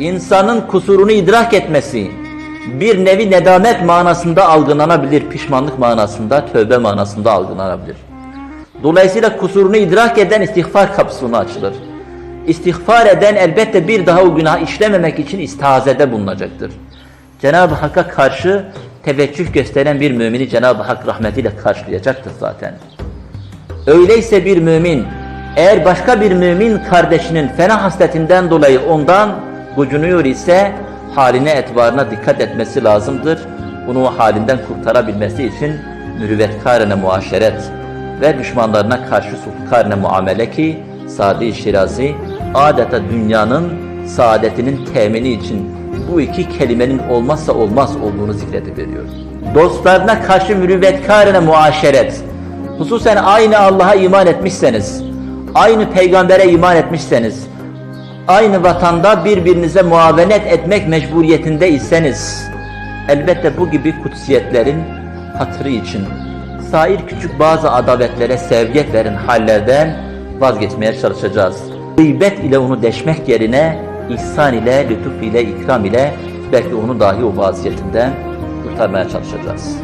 insanın kusurunu idrak etmesi bir nevi nedamet manasında algılanabilir, pişmanlık manasında, tövbe manasında algılanabilir. Dolayısıyla kusurunu idrak eden istiğfar kapısını açılır. İstiğfar eden elbette bir daha o günah işlememek için istihazede bulunacaktır. Cenab-ı Hakk'a karşı teveccüh gösteren bir mümini Cenab-ı Hak rahmetiyle karşılayacaktır zaten. Öyleyse bir mümin eğer başka bir mümin kardeşinin fena hasletinden dolayı ondan gocunuyor ise haline etvarına dikkat etmesi lazımdır. Bunu halinden kurtarabilmesi için mürüvvetkarene muaşeret ve düşmanlarına karşı sulhkarene muamele ki Sadi Şirazi adeta dünyanın saadetinin temini için bu iki kelimenin olmazsa olmaz olduğunu zikrediveriyor. Dostlarına karşı mürüvvetkarene muaşeret hususen aynı Allah'a iman etmişseniz, aynı peygambere iman etmişseniz, aynı vatanda birbirinize muavenet etmek mecburiyetindeyseniz, elbette bu gibi kutsiyetlerin hatırı için sair küçük bazı adavetlere sevgiyet veren hallerden vazgeçmeye çalışacağız. Gıybet ile onu deşmek yerine ihsan ile, lütuf ile, ikram ile belki onu dahi o vaziyetinden kurtarmaya çalışacağız.